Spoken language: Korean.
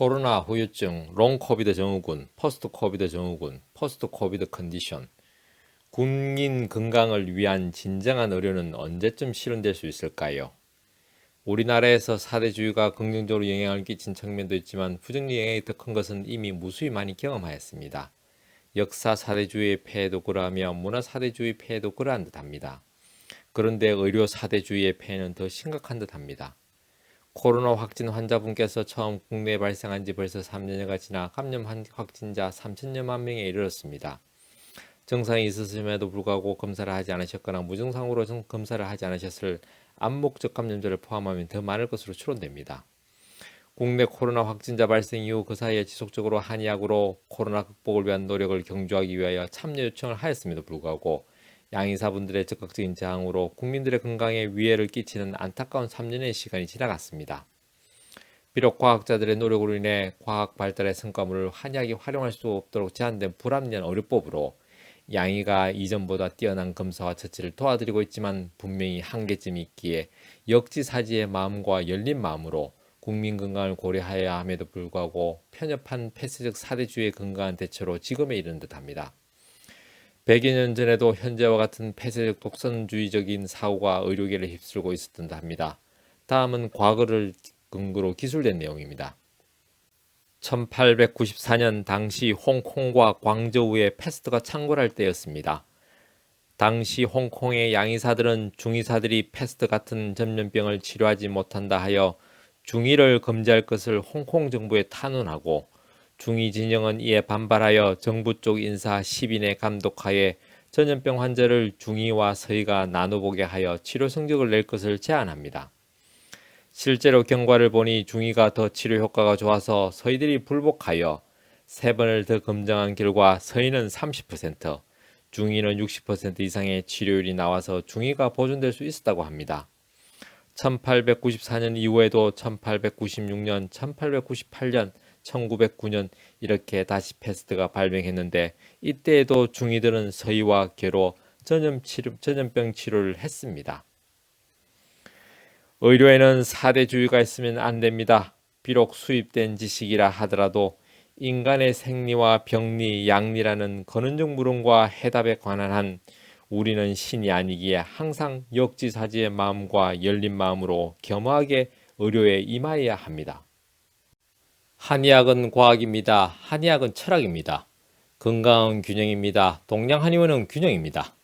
코로나 후유증, 롱 코비드 증후군, 포스트 코비드 증후군, 포스트 코비드 컨디션. 국민 건강을 위한 진정한 의료는 언제쯤 실현될 수 있을까요? 우리나라에서 사대주의가 긍정적으로 영향을 끼친 측면도 있지만 부정적 영향이 더 큰 것은 이미 무수히 많이 경험하였습니다. 역사 사대주의의 폐해도 그러하며 문화 사대주의 폐해도 그러한 듯합니다. 그런데 의료 사대주의의 폐해는 더 심각한 듯합니다. 코로나 확진 환자분께서 처음 국내에 발생한 지 벌써 3년여가 지나 감염 확진자 3천여만 명에 이르렀습니다. 증상이 있으심에도 불구하고 검사를 하지 않으셨거나 무증상으로 검사를 하지 않으셨을 암목적 감염자를 포함하면 더 많을 것으로 추론됩니다. 국내 코로나 확진자 발생 이후 그 사이에 지속적으로 한의학으로 코로나 극복을 위한 노력을 경주하기 위하여 참여 요청을 하였음에도 불구하고 양의사분들의 적극적인 저항으로 국민들의 건강에 위해를 끼치는 안타까운 3년의 시간이 지나갔습니다. 비록 과학자들의 노력으로 인해 과학 발달의 성과물을 한약이 활용할 수 없도록 제한된 불합리한 의료법으로 양의가 이전보다 뛰어난 검사와 처치를 도와드리고 있지만 분명히 한계점이 있기에 역지사지의 마음과 열린 마음으로 국민 건강을 고려해야 함에도 불구하고 편협한 폐쇄적 사대주의의 건강한 대처로 지금에 이른 듯합니다. 100여 년 전에도 현재와 같은 폐쇄적 독선주의적인 사고가 의료계를 휩쓸고 있었던 듯 합니다. 다음은 과거를 근거로 기술된 내용입니다. 1894년 당시 홍콩과 광저우에 패스트가 창궐할 때였습니다. 당시 홍콩의 양의사들은 중의사들이 패스트 같은 전염병을 치료하지 못한다 하여 중의를 금지할 것을 홍콩 정부에 탄원하고 중의 진영은 이에 반발하여 정부 쪽 인사 10인의 감독하에 전염병 환자를 중의와 서의가 나눠보게 하여 치료 성적을 낼 것을 제안합니다. 실제로 경과를 보니 중의가 더 치료 효과가 좋아서 서희들이 불복하여 세 번을 더 검증한 결과 서희는 30%, 중의는 60% 이상의 치료율이 나와서 중의가 보존될 수 있었다고 합니다. 1894년 이후에도 1896년, 1898년, 1909년 이렇게 다시 패스트가 발병했는데 이때에도 중의들은 서희와 개로 전염 치료, 전염병 치료를 했습니다. 의료에는 사대주의가 있으면 안 됩니다. 비록 수입된 지식이라 하더라도 인간의 생리와 병리, 양리라는 근원적 물음과 해답에 관한 한 우리는 신이 아니기에 항상 역지사지의 마음과 열린 마음으로 겸허하게 의료에 임하여야 합니다. 한의학은 과학입니다. 한의학은 철학입니다. 건강은 균형입니다. 동양 한의원은 균형입니다.